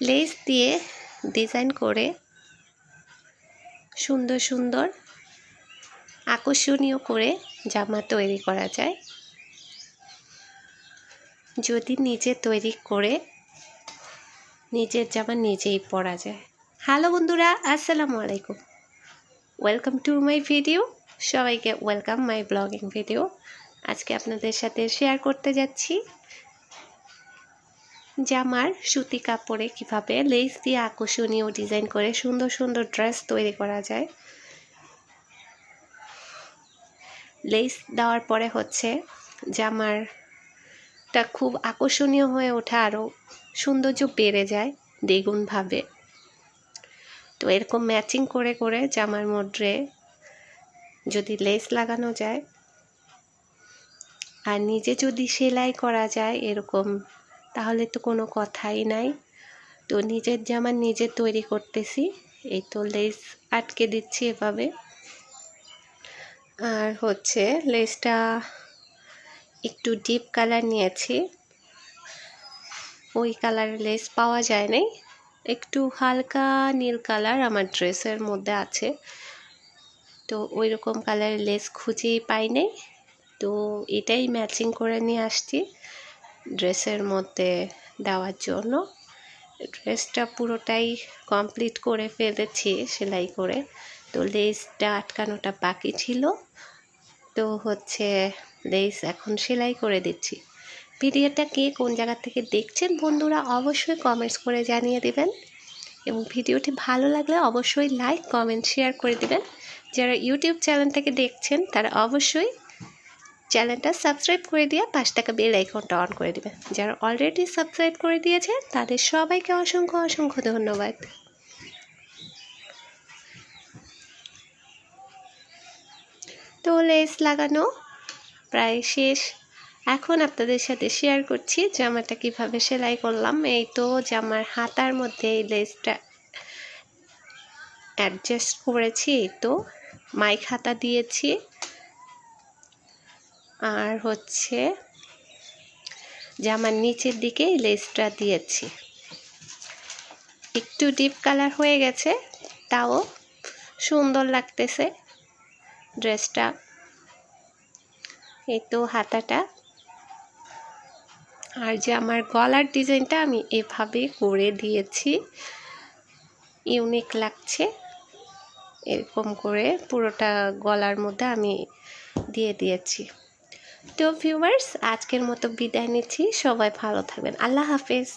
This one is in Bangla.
লেস দিয়ে ডিজাইন করে সুন্দর সুন্দর আকর্ষণীয় করে জামা তৈরি করা যায়। যদি নিজে তৈরি করে নিজের জামা নিজেই পরা যায়। হ্যালো বন্ধুরা, আসসালামু আলাইকুম। ওয়েলকাম টু মাই ভিডিও সবাইকে ওয়েলকাম মাই ব্লগিং ভিডিও আজকে আপনাদের সাথে শেয়ার করতে যাচ্ছি। জামার সুতি কাপড়ে কীভাবে লেস দিয়ে আকর্ষণীয় ডিজাইন করে সুন্দর সুন্দর ড্রেস তৈরি করা যায়। লেস দেওয়ার পরে হচ্ছে জামারটা খুব আকর্ষণীয় হয়ে ওঠে, আরও সৌন্দর্য বেড়ে যায় দ্বিগুণভাবে। তো এরকম ম্যাচিং করে করে জামার মধ্যে যদি লেস লাগানো যায়, আর নিজে যদি সেলাই করা যায় এরকম তাহলে তো কোনো কথাই নাই। তো নিজের জামা নিজে তৈরি করতেছি। এই তো লেস আটকে দিচ্ছি এভাবে। আর হচ্ছে লেসটা একটু ডিপ কালার নিয়েছি। ওই কালারের লেস পাওয়া যায় নাই। একটু হালকা নীল কালার আমার ড্রেসের মধ্যে আছে। তো ওই রকম কালারের লেস খুঁজেই পাই নাই। তো এটাই ম্যাচিং করে নিয়ে আসছি। ড্রেসের মধ্যে দেওয়ার জন্য। ড্রেসটা পুরোটাই কমপ্লিট করে ফেলেছি সেলাই করে। তো লেসটা আটকানোটা বাকি ছিল। তো হচ্ছে লেস এখন সেলাই করে দিচ্ছি। ভিডিওটা কে কোন জায়গা থেকে দেখছেন বন্ধুরা অবশ্যই কমেন্টস করে জানিয়ে দেবেন। এবং ভিডিওটি ভালো লাগলে অবশ্যই লাইক কমেন্ট শেয়ার করে দেবেন। যারা ইউটিউব চ্যানেল থেকে দেখছেন তারা অবশ্যই চ্যানেলটা সাবস্ক্রাইব করে দিয়ে পাঁচ টাকা বেল আইকনটা অন করে দিবেন যারা অলরেডি সাবস্ক্রাইব করে দিয়েছে, তাদের সবাইকে অসংখ্য অসংখ্য ধন্যবাদ। তো লেস লাগানো প্রায় শেষ। এখন আপনাদের সাথে শেয়ার করছি জামাটা কীভাবে সেলাই করলাম। এই তো জামার হাতার মধ্যে এই লেসটা অ্যাডজাস্ট করেছি। এই তো মাইক হাতা দিয়েছি। আর হচ্ছে জামার নিচের দিকে লেসটা দিয়েছি। একটু ডিপ কালার হয়ে গেছে, তাও সুন্দর লাগতেছে ড্রেসটা এই তো হাতাটা। আর যে আমার গলার ডিজাইনটা আমি এভাবে করে দিয়েছি ইউনিক লাগছে। এরকম করে পুরোটা গলার মধ্যে আমি দিয়ে দিয়েছি। তো ভিউয়ার্স আজকের মতো বিদায় নিচ্ছি। সবাই ভালো থাকবেন। আল্লাহ হাফেজ।